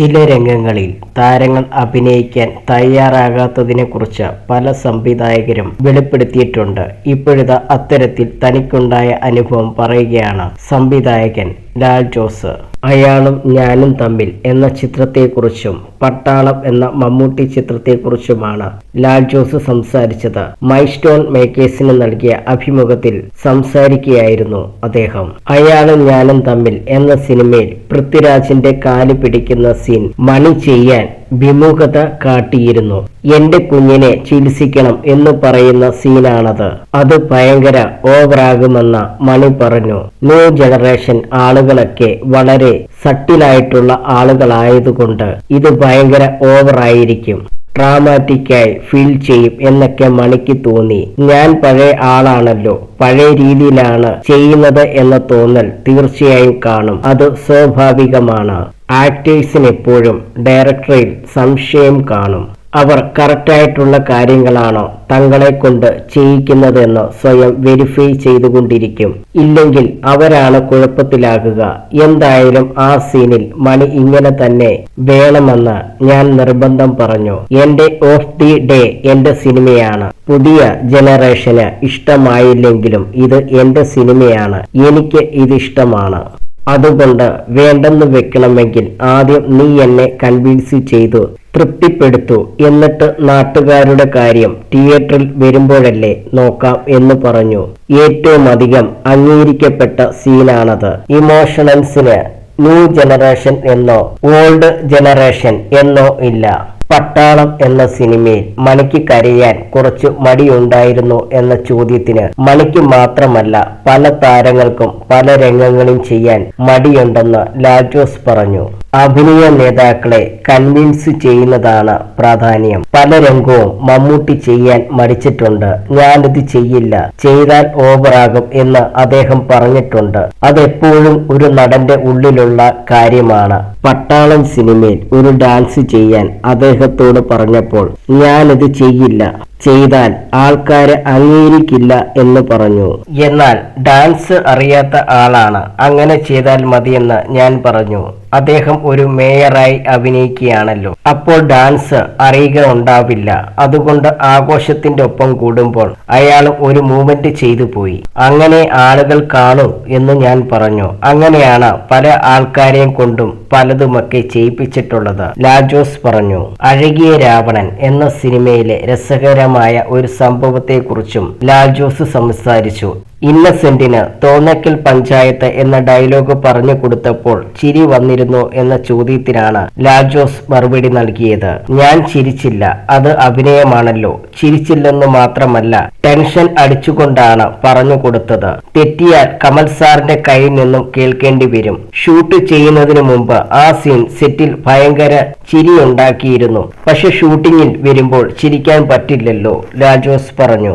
ചില രംഗങ്ങളിൽ താരങ്ങൾ അഭിനയിക്കാൻ തയ്യാറാകാത്തതിനെക്കുറിച്ച് പല സംവിധായകരും വെളിപ്പെടുത്തിയിട്ടുണ്ട്. ഇപ്പോഴത്തെ അത്തരത്തിൽ തനിക്കുണ്ടായ അനുഭവം പറയുകയാണ് സംവിധായകൻ ലാൽ ജോസ്. അയാളും ഞാനും തമ്മിൽ എന്ന ചിത്രത്തെക്കുറിച്ചും പട്ടാളം എന്ന മമ്മൂട്ടി ചിത്രത്തെക്കുറിച്ചുമാണ് ലാൽ ജോസ് സംസാരിച്ചത്. മൈ സ്റ്റോൺ മേക്കേഴ്സിന് നൽകിയ അഭിമുഖത്തിൽ സംസാരിക്കുകയായിരുന്നു അദ്ദേഹം. അയാളും ഞാനും തമ്മിൽ എന്ന സിനിമയിൽ പൃഥ്വിരാജിന്റെ കാൽ പിടിക്കുന്ന സീൻ മണി ചെയ്യാൻ വിമുഖത കാട്ടിയിരുന്നു. എന്റെ കുഞ്ഞിനെ ചികിത്സിക്കണം എന്ന് പറയുന്ന സീനാണത്. അത് ഭയങ്കര ഓവറാകുമെന്ന മണി പറഞ്ഞു. ന്യൂ ജനറേഷൻ ആളുകളൊക്കെ വളരെ സട്ടിലായിട്ടുള്ള ആളുകളായതുകൊണ്ട് ഇത് ഭയങ്കര ഓവറായിരിക്കും. ഡ്രാമാറ്റിക്കായി ഫീൽ ചെയ്യും എന്നൊക്കെ മണിക്ക് തോന്നി. ഞാൻ പഴയ ആളാണല്ലോ. പഴയ രീതിയിലാണ് ചെയ്യുന്നത് എന്ന തോന്നൽ തീർച്ചയായും കാണും. അത് സ്വാഭാവികമാണ്. ആക്ടേഴ്സിന് എപ്പോഴും ഡയറക്ടറിൽ സംശയം കാണും. അവർ കറക്റ്റായിട്ടുള്ള കാര്യങ്ങളാണോ തങ്ങളെ കൊണ്ട് ചെയ്യിക്കുന്നതെന്ന് സ്വയം വെരിഫൈ ചെയ്തുകൊണ്ടിരിക്കും. ഇല്ലെങ്കിൽ അവരാണ് കുഴപ്പത്തിലാകുക. എന്തായാലും ആ സീനിൽ മണി ഇങ്ങനെ തന്നെ വേണമെന്ന് ഞാൻ നിർബന്ധം പറഞ്ഞു. എന്റെ ഓഫ് ദി ഡേ എന്റെ സിനിമയാണ്. പുതിയ ജനറേഷന് ഇഷ്ടമായില്ലെങ്കിലും ഇത് എന്റെ സിനിമയാണ്. എനിക്ക് ഇത് ഇഷ്ടമാണ്. അതുകൊണ്ട് വേണ്ടെന്ന് വെക്കണമെങ്കിൽ ആദ്യം നീ എന്നെ കൺവിൻസ് ചെയ്തു തൃപ്തിപ്പെടുത്തു എന്നിട്ട് നാട്ടുകാരുടെ കാര്യം തിയേറ്ററിൽ വരുമ്പോഴല്ലേ നോക്കാം എന്ന് പറഞ്ഞു. ഏറ്റവും അധികം അംഗീകരിക്കപ്പെട്ട സീനാണത്. ഇമോഷണൽസിന് ന്യൂ ജനറേഷൻ എന്നോ ഓൾഡ് ജനറേഷൻ എന്നോ ഇല്ല. പട്ടാളം എന്ന സിനിമയിൽ മണിക്ക് കരയാൻ കുറച്ച് മടിയുണ്ടായിരുന്നു എന്ന ചോദ്യത്തിന് മണിക്ക് മാത്രമല്ല പല താരങ്ങൾക്കും പല രംഗങ്ങളും ചെയ്യാൻ മടിയുണ്ടെന്ന് ലാജോസ് പറഞ്ഞു. അഭിനയ നേതാക്കളെ കൺവിൻസ് ചെയ്യുന്നതാണ് പ്രാധാന്യം. പല രംഗവും മമ്മൂട്ടി ചെയ്യാൻ മടിച്ചിട്ടുണ്ട്. ഞാനിത് ചെയ്യില്ല. ചെയ്താൽ ഓവറാകും എന്ന് അദ്ദേഹം പറഞ്ഞിട്ടുണ്ട്. അതെപ്പോഴും ഒരു നടന്റെ ഉള്ളിലുള്ള കാര്യമാണ്. പട്ടാളം സിനിമയിൽ ഒരു ഡാൻസ് ചെയ്യാൻ അദ്ദേഹത്തോട് പറഞ്ഞപ്പോൾ ഞാനിത് ചെയ്യില്ല. ചെയ്താൽ ആൾക്കാരെ അംഗീകരിക്കില്ല എന്ന് പറഞ്ഞു. എന്നാൽ ഡാൻസ് അറിയാത്ത ആളാണ്. അങ്ങനെ ചെയ്താൽ മതിയെന്ന് ഞാൻ പറഞ്ഞു. അദ്ദേഹം ഒരു മേയറായി അഭിനയിക്കുകയാണല്ലോ. അപ്പോൾ ഡാൻസ് അറിയുക ഉണ്ടാവില്ല. അതുകൊണ്ട് ആഘോഷത്തിന്റെ ഒപ്പം കൂടുമ്പോൾ അയാൾ ഒരു മൂവ്മെന്റ് ചെയ്തു പോയി. അങ്ങനെ ആളുകൾ കാണൂ എന്ന് ഞാൻ പറഞ്ഞു. അങ്ങനെയാണ് പല ആൾക്കാരെയും കൊണ്ടും പലതുമൊക്കെ ചെയ്യിപ്പിച്ചിട്ടുള്ളത് ലാജോസ് പറഞ്ഞു. അഴകിയ രാവണൻ എന്ന സിനിമയിലെ രസകരമായ ഒരു സംഭവത്തെക്കുറിച്ചും ലാൽ ജോസ് സംസാരിച്ചു. ഇന്നസെന്റിന് തോന്നക്കൽ പഞ്ചായത്ത് എന്ന ഡയലോഗ് പറഞ്ഞു കൊടുത്തപ്പോൾ ചിരി വന്നിരുന്നു എന്ന ചോദ്യത്തിനാണ് ലാജോസ് മറുപടി നൽകിയത്. ഞാൻ ചിരിച്ചില്ല. അത് അഭിനയമാണല്ലോ. ചിരിച്ചില്ലെന്ന് മാത്രമല്ല ടെൻഷൻ അടിച്ചുകൊണ്ടാണ് പറഞ്ഞു കൊടുത്തത്. തെറ്റിയാൽ കമൽ സാറിന്റെ കയ്യിൽ നിന്നും കേൾക്കേണ്ടി വരും. ഷൂട്ട് ചെയ്യുന്നതിന് മുമ്പ് ആ സീൻ സെറ്റിൽ ഭയങ്കര ചിരി ഉണ്ടാക്കിയിരുന്നു പക്ഷെ ഷൂട്ടിങ്ങിൽ വരുമ്പോൾ ചിരിക്കാൻ പറ്റില്ലല്ലോ ലാജോസ് പറഞ്ഞു.